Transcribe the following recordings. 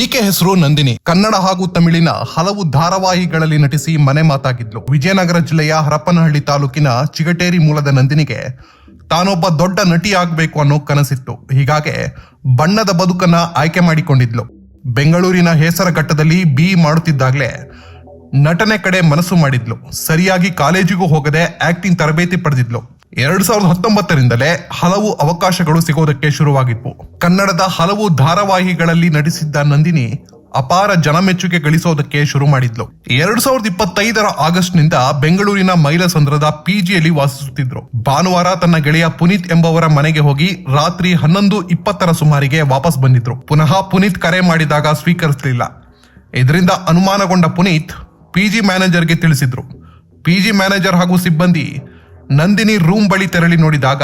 ಈಕೆ ಹೆಸರು ನಂದಿನಿ. ಕನ್ನಡ ಹಾಗೂ ತಮಿಳಿನ ಹಲವು ಧಾರಾವಾಹಿಗಳಲ್ಲಿ ನಟಿಸಿ ಮನೆ ಮಾತಾಗಿದ್ಲು. ವಿಜಯನಗರ ಜಿಲ್ಲೆಯ ಹರಪನಹಳ್ಳಿ ತಾಲೂಕಿನ ಚಿಗಟೇರಿ ಮೂಲದ ನಂದಿನಿಗೆ ತಾನೊಬ್ಬ ದೊಡ್ಡ ನಟಿ ಆಗ್ಬೇಕು ಅನ್ನೋ ಕನಸಿತ್ತು. ಹೀಗಾಗಿ ಬಣ್ಣದ ಬದುಕನ್ನ ಆಯ್ಕೆ ಮಾಡಿಕೊಂಡಿದ್ಲು. ಬೆಂಗಳೂರಿನ ಹೇಸರಘಟ್ಟದಲ್ಲಿ ಬಿ ಮಾಡುತ್ತಿದ್ದಾಗಲೇ ನಟನೆ ಕಡೆ ಮನಸ್ಸು ಮಾಡಿದ್ಲು. ಸರಿಯಾಗಿ ಕಾಲೇಜಿಗೂ ಹೋಗದೆ ಆಕ್ಟಿಂಗ್ ತರಬೇತಿ ಪಡೆದಿದ್ಲು. ಎರಡ್ ಸಾವಿರದ ಹತ್ತೊಂಬತ್ತರಿಂದಲೇ ಹಲವು ಅವಕಾಶಗಳು ಸಿಗೋದಕ್ಕೆ ಶುರುವಾಗಿತ್ತು. ಕನ್ನಡದ ಹಲವು ಧಾರಾವಾಹಿಗಳಲ್ಲಿ ನಟಿಸಿದ್ದ ನಂದಿನಿ ಅಪಾರ ಜನಮೆಚ್ಚುಗೆ ಗಳಿಸೋದಕ್ಕೆ ಶುರು ಮಾಡಿದ್ಲು. ಎರಡ್ ಸಾವಿರದ ಇಪ್ಪತ್ತೈದರ ಆಗಸ್ಟ್ನಿಂದ ಬೆಂಗಳೂರಿನ ಮೈಲಸಂದ್ರದ ಪಿಜಿಯಲ್ಲಿ ವಾಸಿಸುತ್ತಿದ್ರು. ಭಾನುವಾರ ತನ್ನ ಗೆಳೆಯ ಪುನೀತ್ ಎಂಬವರ ಮನೆಗೆ ಹೋಗಿ ರಾತ್ರಿ ಹನ್ನೊಂದು ಇಪ್ಪತ್ತರ ಸುಮಾರಿಗೆ ವಾಪಸ್ ಬಂದಿದ್ರು. ಪುನಃ ಪುನೀತ್ ಕರೆ ಮಾಡಿದಾಗ ಸ್ವೀಕರಿಸಲಿಲ್ಲ. ಇದರಿಂದ ಅನುಮಾನಗೊಂಡ ಪುನೀತ್ ಪಿಜಿ ಮ್ಯಾನೇಜರ್ಗೆ ತಿಳಿಸಿದ್ರು. ಪಿಜಿ ಮ್ಯಾನೇಜರ್ ಹಾಗೂ ಸಿಬ್ಬಂದಿ ನಂದಿನಿ ರೂಮ್ ಬಳಿ ತೆರಳಿ ನೋಡಿದಾಗ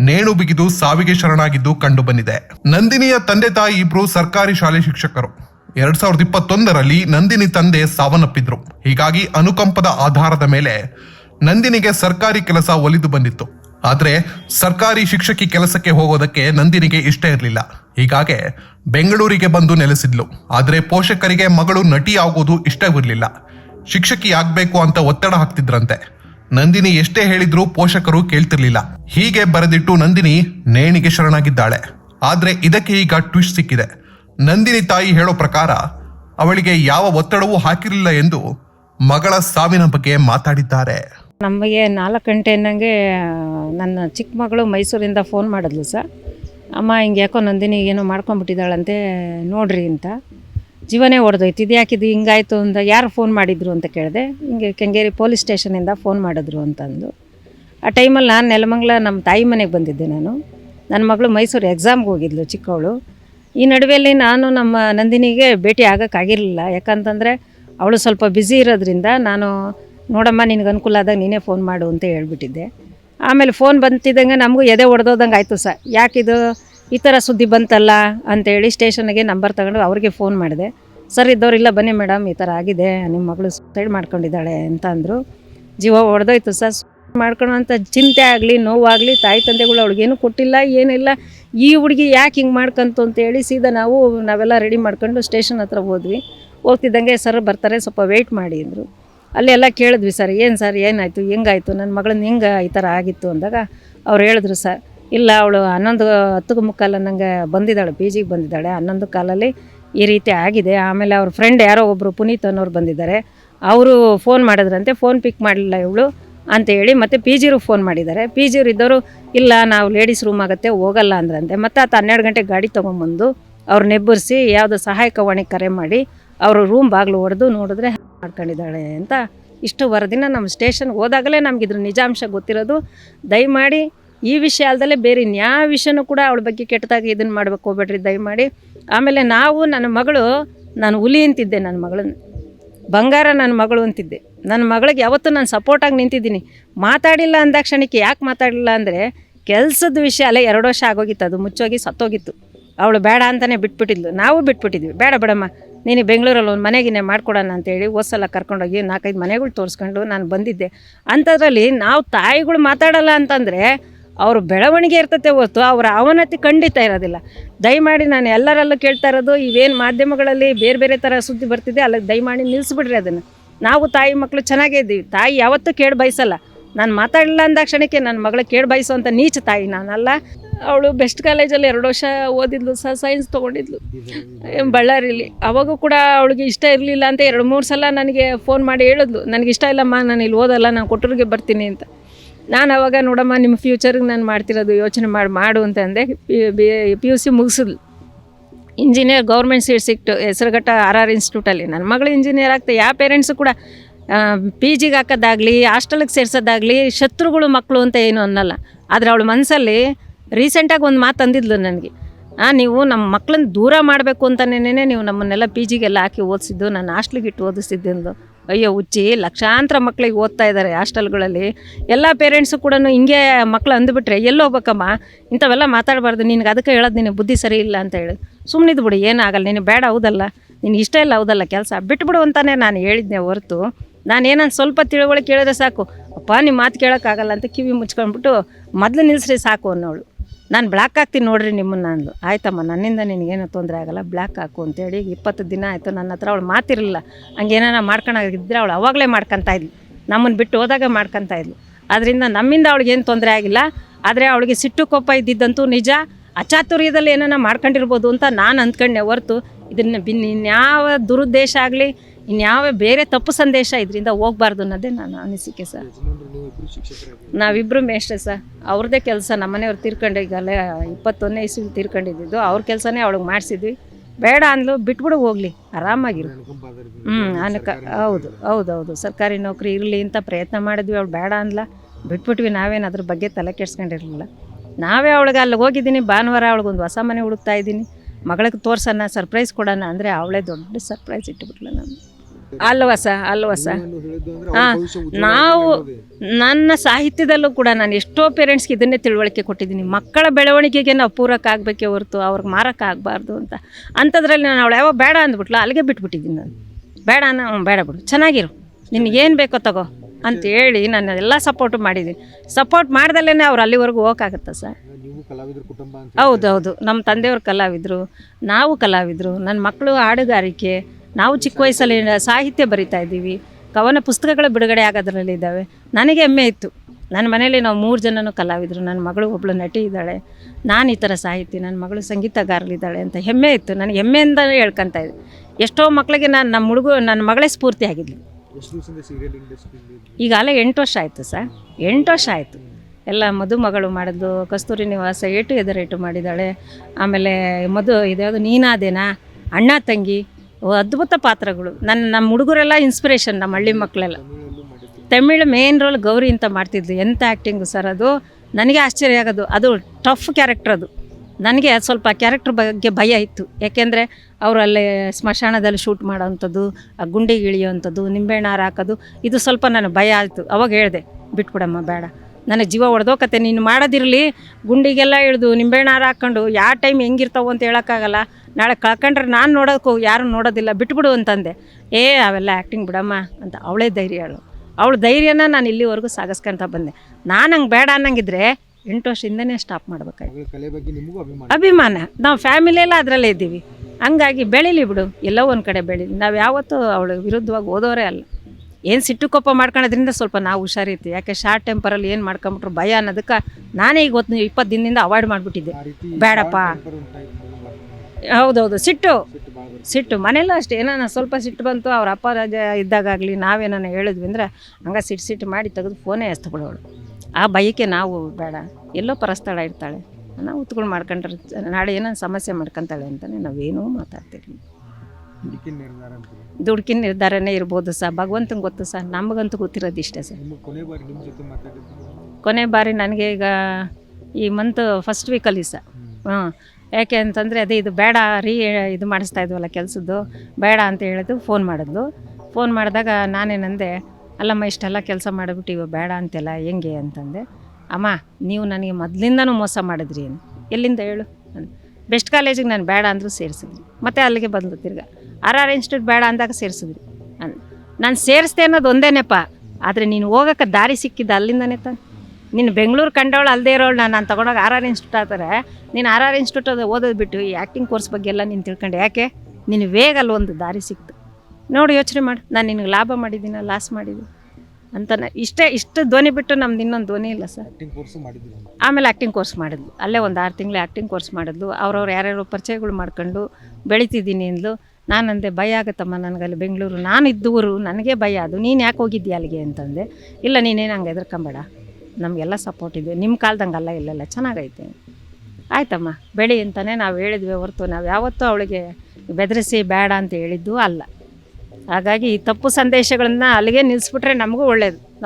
ನೇಣು ಬಿಗಿದು ಸಾವಿಗೆ ಶರಣಾಗಿದ್ದು ಕಂಡು ಬಂದಿದೆ. ನಂದಿನಿಯ ತಂದೆ ತಾಯಿ ಇಬ್ರು ಸರ್ಕಾರಿ ಶಾಲೆ ಶಿಕ್ಷಕರು. ಎರಡ್ ಸಾವಿರದ ಇಪ್ಪತ್ತೊಂದರಲ್ಲಿ ನಂದಿನಿ ತಂದೆ ಸಾವನ್ನಪ್ಪಿದ್ರು. ಹೀಗಾಗಿ ಅನುಕಂಪದ ಆಧಾರದ ಮೇಲೆ ನಂದಿನಿಗೆ ಸರ್ಕಾರಿ ಕೆಲಸ ಒಲಿದು ಬಂದಿತ್ತು. ಆದರೆ ಸರ್ಕಾರಿ ಶಿಕ್ಷಕಿ ಕೆಲಸಕ್ಕೆ ಹೋಗೋದಕ್ಕೆ ನಂದಿನಿಗೆ ಇಷ್ಟ ಇರಲಿಲ್ಲ. ಹೀಗಾಗಿ ಬೆಂಗಳೂರಿಗೆ ಬಂದು ನೆಲೆಸಿದ್ಲು. ಆದರೆ ಪೋಷಕರಿಗೆ ಮಗಳು ನಟಿ ಆಗೋದು ಇಷ್ಟವಿರಲಿಲ್ಲ. ಶಿಕ್ಷಕಿ ಆಗಬೇಕು ಅಂತ ಒತ್ತಡ ಹಾಕ್ತಿದ್ರಂತೆ. ನಂದಿನಿ ಎಷ್ಟೇ ಹೇಳಿದ್ರೂ ಪೋಷಕರು ಕೇಳ್ತಿರ್ಲಿಲ್ಲ. ಹೀಗೆ ಬರೆದಿಟ್ಟು ನಂದಿನಿ ನೇಣಿಗೆ ಶರಣಾಗಿದ್ದಾಳೆ. ಆದ್ರೆ ಇದಕ್ಕೆ ಈಗ ಟ್ವಿಸ್ಟ್ ಸಿಕ್ಕಿದೆ. ನಂದಿನಿ ತಾಯಿ ಹೇಳೋ ಪ್ರಕಾರ ಅವಳಿಗೆ ಯಾವ ಒತ್ತಡವೂ ಹಾಕಿರಲಿಲ್ಲ ಎಂದು ಮಗಳ ಸಾವಿನ ಬಗ್ಗೆ ಮಾತಾಡಿದ್ದಾರೆ. ನಮಗೆ ನಾಲ್ಕು ಗಂಟೆ ಅನ್ನಂಗೆ ನನ್ನ ಚಿಕ್ಕ ಮಗಳು ಮೈಸೂರಿಂದ ಫೋನ್ ಮಾಡಿದ್ಲು ಸರ್. ಅಮ್ಮ ಹಿಂಗೆ ಯಾಕೋ ನಂದಿನಿ ಏನೋ ಮಾಡ್ಕೊಂಬಿಟ್ಟಿದ್ದಾಳಂತೆ ನೋಡ್ರಿ ಅಂತ. ಜೀವನೇ ಹೊಡೆದೋಯ್ತು ಇದು ಯಾಕಿದು ಹಿಂಗಾಯ್ತು ಅಂತ ಯಾರು ಫೋನ್ ಮಾಡಿದ್ರು ಅಂತ ಕೇಳಿದೆ. ಹಿಂಗೆ ಕೆಂಗೇರಿ ಪೊಲೀಸ್ ಸ್ಟೇಷನಿಂದ ಫೋನ್ ಮಾಡಿದ್ರು ಅಂತಂದು. ಆ ಟೈಮಲ್ಲಿ ನಾನು ನೆಲಮಂಗ್ಲ ನಮ್ಮ ತಾಯಿ ಮನೆಗೆ ಬಂದಿದ್ದೆ ನಾನು. ನನ್ನ ಮಗಳು ಮೈಸೂರು ಎಕ್ಸಾಮ್ಗೆ ಹೋಗಿದ್ಲು ಚಿಕ್ಕವಳು. ಈ ನಡುವೆಯಲ್ಲಿ ನಾನು ನಮ್ಮ ನಂದಿನಿಗೆ ಭೇಟಿ ಆಗೋಕ್ಕಾಗಿರಲಿಲ್ಲ ಯಾಕಂತಂದರೆ ಅವಳು ಸ್ವಲ್ಪ ಬ್ಯುಸಿ ಇರೋದ್ರಿಂದ ನಾನು, ನೋಡಮ್ಮ ನಿನಗೆ ಅನುಕೂಲ ಆದಾಗ ನೀನೇ ಫೋನ್ ಮಾಡು ಅಂತ ಹೇಳ್ಬಿಟ್ಟಿದ್ದೆ. ಆಮೇಲೆ ಫೋನ್ ಬಂತಿದ್ದಂಗೆ ನಮಗೂ ಎದೆ ಹೊಡೆದೋದಂಗೆ ಆಯಿತು ಸರ್. ಯಾಕಿದು ಈ ಥರ ಸುದ್ದಿ ಬಂತಲ್ಲ ಅಂತೇಳಿ ಸ್ಟೇಷನ್ಗೆ ನಂಬರ್ ತಗೊಂಡು ಅವ್ರಿಗೆ ಫೋನ್ ಮಾಡಿದೆ. ಸರ್ ಇದ್ದವ್ರು, ಇಲ್ಲ ಬನ್ನಿ ಮೇಡಮ್, ಈ ಥರ ಆಗಿದೆ, ನಿಮ್ಮ ಮಗಳು ಸೈಡ್ ಮಾಡ್ಕೊಂಡಿದ್ದಾಳೆ ಅಂತ ಅಂದರು. ಜೀವ ಹೊಡೆದೋಯ್ತು ಸರ್. ಮಾಡ್ಕೊಳ್ಳೋ ಅಂತ ಚಿಂತೆ ಆಗಲಿ, ನೋವಾಗಲಿ, ತಾಯಿ ತಂದೆಗಳು ಅವ್ಳಿಗೇನು ಕೊಟ್ಟಿಲ್ಲ, ಏನಿಲ್ಲ. ಈ ಹುಡುಗಿ ಯಾಕೆ ಹಿಂಗೆ ಮಾಡ್ಕಂತು ಅಂತೇಳಿ ಸೀದಾ ನಾವು, ನಾವೆಲ್ಲ ರೆಡಿ ಮಾಡ್ಕೊಂಡು ಸ್ಟೇಷನ್ ಹತ್ರ ಹೋದ್ವಿ. ಹೋಗ್ತಿದ್ದಂಗೆ ಸರ್ ಬರ್ತಾರೆ, ಸ್ವಲ್ಪ ವೆಯ್ಟ್ ಮಾಡಿ ಅಂದರು. ಅಲ್ಲೆಲ್ಲ ಕೇಳಿದ್ವಿ ಸರ್, ಏನು ಸರ್, ಏನಾಯಿತು, ಹೆಂಗಾಯಿತು ನನ್ನ ಮಗಳನ್ನ ಹೆಂಗೆ ಈ ಥರ ಆಗಿತ್ತು? ಅಂದಾಗ ಅವ್ರು ಹೇಳಿದ್ರು ಸರ್, ಇಲ್ಲ, ಅವಳು ಹನ್ನೊಂದು ಹತ್ತು ಮುಕ್ಕಾಲ ನಂಗೆ ಬಂದಿದ್ದಾಳೆ ಪಿ ಜಿಗೆ ಬಂದಿದ್ದಾಳೆ, ಹನ್ನೊಂದು ಕಾಲಲ್ಲಿ ಈ ರೀತಿ ಆಗಿದೆ. ಆಮೇಲೆ ಅವ್ರ ಫ್ರೆಂಡ್ ಯಾರೋ ಒಬ್ಬರು ಪುನೀತ್ ಅನ್ನೋರು ಬಂದಿದ್ದಾರೆ. ಅವರು ಫೋನ್ ಮಾಡಿದ್ರಂತೆ. ಫೋನ್ ಪಿಕ್ ಮಾಡಲಿಲ್ಲ ಇವಳು ಅಂತ ಹೇಳಿ ಮತ್ತೆ ಪಿ ಜಿರು ಫೋನ್ ಮಾಡಿದ್ದಾರೆ. ಪಿ ಜಿರು ಇದ್ದವರು, ಇಲ್ಲ, ನಾವು ಲೇಡೀಸ್ ರೂಮ್ ಆಗುತ್ತೆ, ಹೋಗಲ್ಲ ಅಂದ್ರಂತೆ. ಮತ್ತೆ ಆತ ಹನ್ನೆರಡು ಗಂಟೆಗೆ ಗಾಡಿ ತೊಗೊಂಬಂದು ಅವ್ರು ನೆಬ್ಬರಿಸಿ ಸಹಾಯಕ ಸಹಾಯಕವಾಣಿಗೆ ಕರೆ ಮಾಡಿ ಅವರು ರೂಮ್ ಬಾಗಿಲು ಹೊಡೆದು ನೋಡಿದ್ರೆ ಮಾಡ್ಕೊಂಡಿದ್ದಾಳೆ ಅಂತ. ಇಷ್ಟು ವರದಿನ ನಮ್ಮ ಸ್ಟೇಷನ್ಗೆ ಹೋದಾಗಲೇ ನಮ್ಗೆ ಇದ್ರ ನಿಜಾಂಶ ಗೊತ್ತಿರೋದು. ದಯಮಾಡಿ ಈ ವಿಷಯ ಅಲ್ಲದೆ ಬೇರೆ ಇನ್ಯಾವ ವಿಷಯನೂ ಕೂಡ ಅವಳ ಬಗ್ಗೆ ಕೆಟ್ಟದಾಗಿ ಇದನ್ನು ಮಾಡ್ಬೇಕು ಹೋಗ್ಬೇಡ್ರಿ ದಯಮಾಡಿ. ಆಮೇಲೆ ನಾವು ನನ್ನ ಮಗಳು, ನಾನು ಹುಲಿ ಅಂತಿದ್ದೆ ನನ್ನ ಮಗಳನ್ನ. ಬಂಗಾರ ನನ್ನ ಮಗಳು ಅಂತಿದ್ದೆ. ನನ್ನ ಮಗಳಿಗೆ ಯಾವತ್ತೂ ನಾನು ಸಪೋರ್ಟಾಗಿ ನಿಂತಿದ್ದೀನಿ. ಮಾತಾಡಿಲ್ಲ ಅಂದಾಕ್ಷಣಕ್ಕೆ ಯಾಕೆ ಮಾತಾಡಲಿಲ್ಲ ಅಂದರೆ ಕೆಲಸದ ವಿಷಯ ಅಲ್ಲೇ ಎರಡು ವರ್ಷ ಆಗೋಗಿತ್ತು. ಅದು ಮುಚ್ಚೋಗಿ ಸತ್ತೋಗಿತ್ತು. ಅವಳು ಬೇಡ ಅಂತಲೇ ಬಿಟ್ಬಿಟ್ಟಿದ್ಲು. ನಾವು ಬಿಟ್ಬಿಟ್ಟಿದ್ವಿ. ಬೇಡ ಬೇಡಮ್ಮ, ನೀನು ಬೆಂಗಳೂರಲ್ಲಿ ಒಂದು ಮನೆಗಿನೇ ಮಾಡ್ಕೊಡೋಣ ಅಂತೇಳಿ ಹೋದ್ಸಲ ಕರ್ಕೊಂಡೋಗಿ ನಾಲ್ಕೈದು ಮನೆಗಳು ತೋರಿಸ್ಕೊಂಡು ನಾನು ಬಂದಿದ್ದೆ. ಅಂಥದ್ರಲ್ಲಿ ನಾವು ತಾಯಿಗಳು ಮಾತಾಡಲ್ಲ ಅಂತಂದರೆ ಅವ್ರ ಬೆಳವಣಿಗೆ ಇರ್ತತೆ ಹೊರ್ತು, ಅವರ ಅವನತಿ ಖಂಡಿತ ಇರೋದಿಲ್ಲ. ದಯಮಾಡಿ ನಾನು ಎಲ್ಲರಲ್ಲೂ ಕೇಳ್ತಾ ಇರೋದು, ಇವೇನು ಮಾಧ್ಯಮಗಳಲ್ಲಿ ಬೇರೆ ಬೇರೆ ಥರ ಸುದ್ದಿ ಬರ್ತಿದೆ ಅಲ್ಲಿಗೆ ದಯಮಾಡಿ ನಿಲ್ಲಿಸ್ಬಿಡ್ರಿ ಅದನ್ನು. ನಾವು ತಾಯಿ ಮಕ್ಕಳು ಚೆನ್ನಾಗೇ ಇದ್ದೀವಿ. ತಾಯಿ ಯಾವತ್ತೂ ಕೇಳಿ ಬಯಸಲ್ಲ. ನಾನು ಮಾತಾಡಲಿಲ್ಲ ಅಂದ ಕ್ಷಣಕ್ಕೆ ನನ್ನ ಮಗಳ ಕೇಳಿ ಬಯಸುವಂಥ ನೀಚ ತಾಯಿ ನಾನಲ್ಲ. ಅವಳು ಬೆಸ್ಟ್ ಕಾಲೇಜಲ್ಲಿ ಎರಡು ವರ್ಷ ಓದಿದ್ಲು ಸಹ ಸೈನ್ಸ್ ತೊಗೊಂಡಿದ್ಲು. ಬಳ್ಳಾರಿಲಿ. ಅವಾಗೂ ಕೂಡ ಅವಳಿಗೆ ಇಷ್ಟ ಇರಲಿಲ್ಲ ಅಂತ ಎರಡು ಮೂರು ಸಲ ನನಗೆ ಫೋನ್ ಮಾಡಿ ಹೇಳಿದ್ಲು. ನನಗೆ ಇಷ್ಟ ಇಲ್ಲಮ್ಮ, ನಾನು ಇಲ್ಲಿ ಓದಲ್ಲ, ನಾನು ಕೊಟ್ಟರಿಗೆ ಬರ್ತೀನಿ ಅಂತ. ನಾನು ಅವಾಗ ನೋಡಮ್ಮ, ನಿಮ್ಮ ಫ್ಯೂಚರ್ಗೆ ನಾನು ಮಾಡ್ತಿರೋದು ಯೋಚನೆ ಮಾಡಿ, ಮಾಡು ಅಂತಂದೆ ಪಿ ಯು ಸಿ ಮುಗಿಸಿದ್ಲು. ಇಂಜಿನಿಯರ್ ಗೌರ್ಮೆಂಟ್ ಸೀಟ್ ಸಿಕ್ತು ಹೆಸರುಘಟ್ಟ ಆರ್ ಆರ್ ಇನ್ಸ್ಟಿಟ್ಯೂಟಲ್ಲಿ ನನ್ನ ಮಗಳು ಇಂಜಿನಿಯರ್ ಆಗ್ತಾ ಯಾವ ಪೇರೆಂಟ್ಸು ಕೂಡ ಪಿ ಜಿಗೆ ಹಾಕೋದಾಗಲಿ ಹಾಸ್ಟೆಲಿಗೆ ಸೇರ್ಸೋದಾಗಲಿ, ಶತ್ರುಗಳು ಮಕ್ಕಳು ಅಂತ ಏನು ಅನ್ನಲ್ಲ. ಆದರೆ ಅವಳ ಮನಸ್ಸಲ್ಲಿ ರೀಸೆಂಟಾಗಿ ಒಂದು ಮಾತು ಅಂದಿದ್ಲು ನನಗೆ. ಹಾಂ ನೀವು ನಮ್ಮ ಮಕ್ಕಳನ್ನ ದೂರ ಮಾಡಬೇಕು ಅಂತಲೇ ನೀವು ನಮ್ಮನ್ನೆಲ್ಲ ಪಿ ಜಿಗೆಲ್ಲ ಹಾಕಿ ಓದಿಸಿದ್ದು, ನಾನು ಹಾಸ್ಟ್ಲಿಗೆ ಇಟ್ಟು ಓದಿಸಿದ್ದು ಅಯ್ಯೋ ಉಚ್ಚಿ ಲಕ್ಷಾಂತರ ಮಕ್ಕಳಿಗೆ ಓದ್ತಾ ಇದ್ದಾರೆ ಹಾಸ್ಟೆಲ್ಗಳಲ್ಲಿ. ಎಲ್ಲ ಪೇರೆಂಟ್ಸು ಕೂಡ ಹಿಂಗೆ ಮಕ್ಳು ಅಂದುಬಿಟ್ರೆ ಎಲ್ಲಿ ಹೋಗ್ಬೇಕಮ್ಮ? ಇಂಥವೆಲ್ಲ ಮಾತಾಡಬಾರ್ದು. ನಿನಗೆ ಅದಕ್ಕೆ ಹೇಳೋದು ನಿನಗೆ ಬುದ್ಧಿ ಸರಿ ಇಲ್ಲ ಅಂತ ಹೇಳಿ. ಸುಮ್ಮನಿದ್ದು ಬಿಡು, ಏನಾಗಲ್ಲ. ನೀನು ಬೇಡ, ಹೌದಲ್ಲ? ನೀನು ಇಷ್ಟ ಇಲ್ಲ, ಹೌದಲ್ಲ ಕೆಲಸ? ಬಿಟ್ಬಿಡು ಅಂತಾನೆ ನಾನು ಹೇಳಿದ್ದೆ ಹೊರತು. ನಾನೇನಂತ ಸ್ವಲ್ಪ ತಿಳುವಳಿಕೆ ಕೇಳಿದ್ರೆ ಸಾಕು. ಅಪ್ಪ ನಿಮ್ಮ ಮಾತು ಕೇಳೋಕ್ಕಾಗಲ್ಲ ಅಂತ ಕಿವಿ ಮುಚ್ಕೊಂಡ್ಬಿಟ್ಟು ಮೊದಲು ನಿಲ್ಲಿಸ್ರಿ ಸಾಕು ಅನ್ನೋಳು ನಾನು ಬ್ಲ್ಯಾಕ್ ಹಾಕ್ತೀನಿ ನೋಡ್ರಿ ನಿಮ್ಮನ್ನ ನಾನು ಆಯ್ತಮ್ಮ, ನನ್ನಿಂದ ನಿನಗೇನು ತೊಂದರೆ ಆಗಲ್ಲ ಬ್ಲ್ಯಾಕ್ ಹಾಕು ಅಂತೇಳಿ ಇಪ್ಪತ್ತು ದಿನ ಆಯಿತು ನನ್ನ ಹತ್ರ ಅವಳು ಮಾತಿರಲಿಲ್ಲ. ಏನಾರ ಮಾಡ್ಕೊಳಗಿದ್ರೆ ಅವಳು ಅವಾಗಲೇ ಮಾಡ್ಕೊತಾ ಇದ್ಲು. ನಮ್ಮನ್ನು ಬಿಟ್ಟು ಹೋದಾಗ ಮಾಡ್ಕೊತಾ ಇದ್ಲು. ಅದರಿಂದ ನಮ್ಮಿಂದ ಏನು ತೊಂದರೆ ಆಗಿಲ್ಲ. ಆದರೆ ಅವಳಿಗೆ ಸಿಟ್ಟು ಕೋಪ ಇದ್ದಿದ್ದಂತೂ ನಿಜ. ಅಚಾತುರ್ಯದಲ್ಲಿ ಏನಾರ ಮಾಡ್ಕೊಂಡಿರ್ಬೋದು ಅಂತ ನಾನು ಅಂದ್ಕೊಂಡೆ ಹೊರ್ತು. ಇದನ್ನು ಬಿನ್ ಇನ್ಯಾವ ದುರುದ್ದೇಶ ಆಗಲಿ ಇನ್ಯಾವ ಬೇರೆ ತಪ್ಪು ಸಂದೇಶ ಇದರಿಂದ ಹೋಗ್ಬಾರ್ದು ಅನ್ನೋದೇ ನನ್ನ ಅನಿಸಿಕೆ ಸರ್. ನಾವಿಬ್ಬರು ಮೇಷ್ಟ್ರೆ ಸರ್. ಅವ್ರದ್ದೇ ಕೆಲಸ, ನಮ್ಮನೆಯವ್ರು ತೀರ್ಕೊಂಡು ಈಗಲೇ ಇಪ್ಪತ್ತೊಂದನೇ ಇಸ್ವಿ ತೀರ್ಕೊಂಡಿದ್ದು ಅವ್ರ ಕೆಲಸನೇ ಅವಳಿಗೆ ಮಾಡಿಸಿದ್ವಿ. ಬೇಡ ಅಂದ್ಲು, ಬಿಟ್ಬಿಡು ಹೋಗ್ಲಿ, ಆರಾಮಾಗಿರು. ಹ್ಞೂ ಅನ್ಕ, ಹೌದು ಹೌದು ಹೌದು. ಸರ್ಕಾರಿ ನೌಕರಿ ಇರಲಿ ಅಂತ ಪ್ರಯತ್ನ ಮಾಡಿದ್ವಿ, ಅವ್ಳು ಬೇಡ ಅಂದ್ಲ. ಬಿಟ್ಬಿಟ್ವಿ, ನಾವೇನು ಅದ್ರ ಬಗ್ಗೆ ತಲೆ ಕೆಡ್ಸ್ಕೊಂಡಿರಲಿಲ್ಲ. ನಾವೇ ಅವಳಿಗೆ ಅಲ್ಲಿ ಹೋಗಿದ್ದೀನಿ, ಭಾನುವಾರ ಅವಳಿಗೊಂದು ಹೊಸ ಮನೆ ಹುಡುಕ್ತಾ ಇದ್ದೀನಿ. ಮಗಳಿಗೆ ತೋರ್ಸೋಣ, ಸರ್ಪ್ರೈಸ್ ಕೊಡೋಣ ಅಂದರೆ ಅವಳೇ ದೊಡ್ಡ ಸರ್ಪ್ರೈಸ್ ಇಟ್ಬಿಟ್ಲ ನಾನು ಅಲ್ವ ಸ ಅಲ್ವ ಸ ಹಾಂ ನಾವು ನನ್ನ ಸಾಹಿತ್ಯದಲ್ಲೂ ಕೂಡ ನಾನು ಎಷ್ಟೋ ಪೇರೆಂಟ್ಸ್ಗೆ ಇದನ್ನೇ ತಿಳುವಳಿಕೆ ಕೊಟ್ಟಿದ್ದೀನಿ. ಮಕ್ಕಳ ಬೆಳವಣಿಗೆಗೆ ನಾವು ಪೂರಕ ಆಗಬೇಕೇ ಹೊರತು ಅವ್ರಿಗೆ ಮಾರಕ ಆಗಬಾರ್ದು ಅಂತ. ಅಂಥದ್ರಲ್ಲಿ ನಾನು ಅವಳು ಯಾವ ಬೇಡ ಅಂದ್ಬಿಟ್ಲ ಅಲ್ಲಿಗೆ ಬಿಟ್ಬಿಟ್ಟಿದ್ದೀನಿ ನಾನು. ಬೇಡ ಅನ್ನೋ ಬೇಡ ಬಿಡು ಚೆನ್ನಾಗಿರು. ನಿನಗೇನು ಬೇಕೋ ತಗೋ ಅಂತ ಹೇಳಿ ನಾನು ಎಲ್ಲ ಸಪೋರ್ಟ್ ಮಾಡಿದ್ದೀನಿ. ಸಪೋರ್ಟ್ ಮಾಡ್ದಲ್ಲೇ ಅವ್ರು ಅಲ್ಲಿವರೆಗೂ ಹೋಗಕ್ಕಾಗತ್ತಾ ಸರ್? ಹೌದೌದು ನಮ್ಮ ತಂದೆಯವ್ರು ಕಲಾವಿದರು ನಾವು ಕಲಾವಿದರು. ನನ್ನ ಮಕ್ಕಳು ಹಾಡುಗಾರಿಕೆ ನಾವು ಚಿಕ್ಕ ವಯಸ್ಸಲ್ಲಿ ಸಾಹಿತ್ಯ ಬರಿತಾ ಇದ್ದೀವಿ. ಕವನ ಪುಸ್ತಕಗಳು ಬಿಡುಗಡೆ ಆಗೋದ್ರಲ್ಲಿ ಇದ್ದಾವೆ. ನನಗೆ ಹೆಮ್ಮೆ ಇತ್ತು. ನನ್ನ ಮನೇಲಿ ನಾವು ಮೂರು ಜನನೂ ಕಲಾವಿದರು. ನನ್ನ ಮಗಳು ಒಬ್ಬಳು ನಟಿ ಇದ್ದಾಳೆ. ನಾನು ಈ ಥರ ಸಾಹಿತಿ ನನ್ನ ಮಗಳು ಸಂಗೀತಗಾರಲಿದ್ದಾಳೆ ಅಂತ ಹೆಮ್ಮೆ ಇತ್ತು. ನನಗೆ ಹೆಮ್ಮೆಯಿಂದ ಹೇಳ್ಕೊತ ಇದ್ದೆ. ಎಷ್ಟೋ ಮಕ್ಕಳಿಗೆ ನಾನು ನಮ್ಮ ಹುಡುಗು ನನ್ನ ಮಗಳೇ ಸ್ಫೂರ್ತಿ ಆಗಿದ್ಲು. ಈಗಾಗಲೇ ಎಂಟು ವರ್ಷ ಆಯಿತು ಸರ್. ಎಂಟು ವರ್ಷ ಆಯಿತು. ಎಲ್ಲ ಮದುಮಗಳು ಮಾಡಿದ್ದು ಕಸ್ತೂರಿ ನಿವಾಸ ಏಟು ಎದುರೇಟು ಮಾಡಿದ್ದಾಳೆ. ಆಮೇಲೆ ಮಧು ಇದ್ಯಾವುದು ನೀನಾದೇನಾ? ಅಣ್ಣ ತಂಗಿ ಅದ್ಭುತ ಪಾತ್ರಗಳು. ನನ್ನ ನಮ್ಮ ಹುಡುಗರೆಲ್ಲ ಇನ್ಸ್ಪಿರೇಷನ್ ನಮ್ಮ ಹಳ್ಳಿ ಮಕ್ಕಳೆಲ್ಲ ತಮಿಳು ಮೇನ್ ರೋಲ್ ಗೌರಿ ಅಂತ ಮಾಡ್ತಿದ್ಲು. ಎಂಥ ಆ್ಯಕ್ಟಿಂಗು ಸರ್ ಅದು? ನನಗೆ ಆಶ್ಚರ್ಯ ಆಗೋದು. ಅದು ಟಫ್ ಕ್ಯಾರೆಕ್ಟರ್ ಅದು. ನನಗೆ ಸ್ವಲ್ಪ ಕ್ಯಾರೆಕ್ಟ್ರ್ ಬಗ್ಗೆ ಭಯ ಇತ್ತು. ಯಾಕೆಂದರೆ ಅವರು ಅಲ್ಲೇ ಸ್ಮಶಾನದಲ್ಲಿ ಶೂಟ್ ಮಾಡೋವಂಥದ್ದು, ಆ ಗುಂಡಿಗೆ ಇಳಿಯೋವಂಥದ್ದು, ನಿಂಬೆಹಣ್ಣು ಹಾರ ಹಾಕೋದು, ಇದು ಸ್ವಲ್ಪ ನನಗೆ ಭಯ ಆಯಿತು. ಅವಾಗ ಹೇಳಿದೆ, ಬಿಟ್ಬಿಡಮ್ಮ, ಬೇಡ. ನನಗೆ ಜೀವ ಹೊಡೆದೋಕತ್ತೆ ನೀನು ಮಾಡೋದಿರಲಿ. ಗುಂಡಿಗೆಲ್ಲ ಇಳಿದು ನಿಂಬೆಹಣ್ಣು ಹಾರ ಹಾಕ್ಕೊಂಡು ಯಾವ ಟೈಮ್ ಹೆಂಗಿರ್ತಾವೆ ಅಂತ ಹೇಳೋಕ್ಕಾಗಲ್ಲ. ನಾಳೆ ಕಳ್ಕೊಂಡ್ರೆ ನಾನು ನೋಡೋಕ್ಕೂ ಯಾರು ನೋಡೋದಿಲ್ಲ. ಬಿಟ್ಬಿಡು ಅಂತಂದೆ. ಏ ಅವೆಲ್ಲ ಆ್ಯಕ್ಟಿಂಗ್ ಬಿಡಮ್ಮ ಅಂತ ಅವಳೇ ಧೈರ್ಯ ಹೇಳು. ಅವಳ ಧೈರ್ಯನ ನಾನು ಇಲ್ಲಿವರೆಗೂ ಸಾಗಿಸ್ಕೊಂತ ಬಂದೆ. ನಾನು ಹಂಗೆ ಬೇಡ ಅನ್ನಂಗಿದ್ರೆ ಎಂಟು ವರ್ಷದಿಂದನೇ ಸ್ಟಾಪ್ ಮಾಡ್ಬೇಕಾಯ್ತು. ಅಭಿಮಾನ? ನಾವು ಫ್ಯಾಮಿಲಿಯೆಲ್ಲ ಅದರಲ್ಲೇ ಇದ್ದೀವಿ. ಹಂಗಾಗಿ ಬೆಳೀಲಿ ಬಿಡು. ಎಲ್ಲೋ ಒಂದು ಕಡೆ ಬೆಳೀಲಿ. ನಾವು ಯಾವತ್ತೂ ಅವಳು ವಿರುದ್ಧವಾಗಿ ಓದೋರೇ ಅಲ್ಲ. ಏನು ಸಿಟ್ಟು ಕೋಪ ಮಾಡ್ಕೊಳೋದ್ರಿಂದ ಸ್ವಲ್ಪ ನಾವು ಹುಷಾರಿತ್ತು ಯಾಕೆ ಶಾರ್ಟ್ ಟೆಂಪರಲ್ಲಿ ಏನು ಮಾಡ್ಕೊಂಬಿಟ್ರು ಭಯ ಅನ್ನೋದಕ್ಕೆ ನಾನೇ ಈಗ ಗೊತ್ತು ಇಪ್ಪತ್ತು ದಿನದಿಂದ ಅವಾಯ್ಡ್ ಮಾಡಿಬಿಟ್ಟಿದ್ದೆ. ಬೇಡಪ್ಪ. ಹೌದೌದು ಸಿಟ್ಟು. ಸಿಟ್ಟು ಮನೆಯಲ್ಲೂ ಅಷ್ಟೇ. ಏನಾನ ಸ್ವಲ್ಪ ಸಿಟ್ಟು ಬಂತು ಅವ್ರ ಅಪ್ಪ ರಾಜ ಇದ್ದಾಗಲಿ ನಾವೇನಾನ ಹೇಳಿದ್ವಿ ಅಂದ್ರೆ ಹಂಗೆ ಸಿಟ್ಟು ಸಿಟ್ಟು ಮಾಡಿ ತೆಗೆದು ಫೋನೇ ಎಸ್ತಬಿಡೋಳು. ಆ ಭಯಕ್ಕೆ ನಾವು ಬೇಡ. ಎಲ್ಲೋ ಪರಸ್ಥಳ ಇರ್ತಾಳೆ. ನಾವು ಉತ್ಕೊಂಡು ಮಾಡ್ಕೊಂಡ್ರೆ ನಾಳೆ ಏನೋ ಸಮಸ್ಯೆ ಮಾಡ್ಕೊತಾಳೆ ಅಂತಲೇ ನಾವೇನೂ ಮಾತಾಡ್ತೀವಿ ದುಡ್ಕಿನ ನಿರ್ಧಾರನೇ ಇರ್ಬೋದು ಸರ್. ಭಗವಂತಂಗೆ ಗೊತ್ತು ಸರ್. ನಮಗಂತೂ ಗೊತ್ತಿರೋದು ಇಷ್ಟೇ ಸರ್. ಕೊನೆ ಬಾರಿ ನನಗೆ ಈಗ ಈ ಮಂತ್ ಫಸ್ಟ್ ವೀಕಲ್ಲಿ ಸರ್. ಹಾಂ. ಯಾಕೆ ಅಂತಂದರೆ ಅದೇ ಇದು ಬೇಡ, ರೀ ಇದು ಮಾಡಿಸ್ತಾ ಇದ್ವಲ್ಲ ಕೆಲಸದ್ದು, ಬೇಡ ಅಂತ ಹೇಳಿದ್ದು ಫೋನ್ ಮಾಡಿದ್ಲು. ಫೋನ್ ಮಾಡಿದಾಗ ನಾನೇನಂದೆ, ಅಲ್ಲಮ್ಮ, ಇಷ್ಟೆಲ್ಲ ಕೆಲಸ ಮಾಡಿಬಿಟ್ಟು ಇವಾಗ ಬೇಡ ಅಂತೆಲ್ಲ, ಹೆಂಗೆ? ಅಂತಂದೆ. ಅಮ್ಮ, ನೀವು ನನಗೆ ಮೊದಲಿಂದನೂ ಮೋಸ ಮಾಡಿದ್ರಿ ಏನು? ಎಲ್ಲಿಂದ ಹೇಳು? ಬೆಸ್ಟ್ ಕಾಲೇಜಿಗೆ ನಾನು ಬೇಡ ಅಂದರೂ ಸೇರಿಸಿದ್ರಿ ಮತ್ತೆ ಅಲ್ಲಿಗೆ ಬಂದು ತಿರ್ಗ. ಆರ್ ಆರ್ ಇನ್ಸ್ಟಿಟ್ಯೂಟ್ ಬೇಡ ಅಂದಾಗ ಸೇರಿಸಿದ್ರಿ ನಾನು ಸೇರಿಸ್ದೆ ಅನ್ನೋದು ಒಂದೇ ನೆಪ ಆದರೆ ನೀನು ಹೋಗೋಕ್ಕೆ ದಾರಿ ಸಿಕ್ಕಿದ್ದು ಅಲ್ಲಿಂದನೇ ತಾನೆ. ನೀನು ಬೆಂಗಳೂರು ಕಂಡವಳು ಅಲ್ಲದೆ ಇರೋಳು ನಾನು ನಾನು ತೊಗೊಂಡೋಗಿ ಆರ್ ಆರ್ ಇನ್ಸ್ಟಿಟ್ಯೂಟ್ ಆದರೆ ನೀನು ಆರ್ ಆರ್ ಇನ್ಸ್ಟಿಟ್ಯೂಟ್ ಅದು ಓದೋದು ಬಿಟ್ಟು ಈ ಆ್ಯಕ್ಟಿಂಗ್ ಕೋರ್ಸ್ ಬಗ್ಗೆ ಎಲ್ಲ ನೀನು ತಿಳ್ಕೊಂಡೆ. ಯಾಕೆ? ನಿನ್ನ ವೇಗ ಅಲ್ಲಿ ಒಂದು ದಾರಿ ಸಿಕ್ತು. ನೋಡಿ ಯೋಚನೆ ಮಾಡಿ. ನಾನು ನಿನಗೆ ಲಾಭ ಮಾಡಿದ್ದೀನ ಲಾಸ್ ಮಾಡಿದ್ದೀನಿ ಅಂತ ನಾ ಇಷ್ಟೇ ಇಷ್ಟು ಧ್ವನಿ ಬಿಟ್ಟು ನಮ್ದು ಇನ್ನೊಂದು ಧ್ವನಿ ಇಲ್ಲ ಸರ್. ಆಮೇಲೆ ಆ್ಯಕ್ಟಿಂಗ್ ಕೋರ್ಸ್ ಮಾಡಿದ್ಲು. ಅಲ್ಲೇ ಒಂದು ಆರು ತಿಂಗಳು ಆ್ಯಕ್ಟಿಂಗ್ ಕೋರ್ಸ್ ಮಾಡಿದ್ಲು. ಅವ್ರವ್ರು ಯಾರ್ಯಾರು ಪರಿಚಯಗಳು ಮಾಡ್ಕೊಂಡು ಬೆಳಿತಿದ್ದೀನಿ ಅಂದ್ಲು. ನಾನಂದೆ ಭಯ ಆಗುತ್ತಮ್ಮ ನನಗಲ್ಲಿ ಬೆಂಗಳೂರು. ನಾನು ಇದ್ದೂರು ನನಗೆ ಭಯ. ಅದು ನೀನು ಯಾಕೆ ಹೋಗಿದ್ದೀಯ ಅಲ್ಲಿಗೆ ಅಂತಂದೆ. ಇಲ್ಲ ನೀನೇನು ಹಂಗೆ ಹೆದರ್ಕೊಂಬೇಡ. ನಮಗೆಲ್ಲ ಸಪೋರ್ಟ್ ಇದೆ. ನಿಮ್ಮ ಕಾಲ್ದಂಗೆ ಅಲ್ಲ, ಇಲ್ಲೆಲ್ಲ ಚೆನ್ನಾಗೈತೆ. ಆಯ್ತಮ್ಮ, ಬೆಳಿ ಅಂತಲೇ ನಾವು ಹೇಳಿದ್ವಿ ಹೊರತು, ನಾವು ಯಾವತ್ತೂ ಅವಳಿಗೆ ಬೆದರಿಸಿ ಬೇಡ ಅಂತ ಹೇಳಿದ್ದು ಅಲ್ಲ. ಹಾಗಾಗಿ ಈ ತಪ್ಪು ಸಂದೇಶಗಳನ್ನು ಅಲ್ಲಿಗೆ ನಿಲ್ಲಿಸ್ಬಿಟ್ರೆ ನಮಗೂ ಒಳ್ಳೆಯದು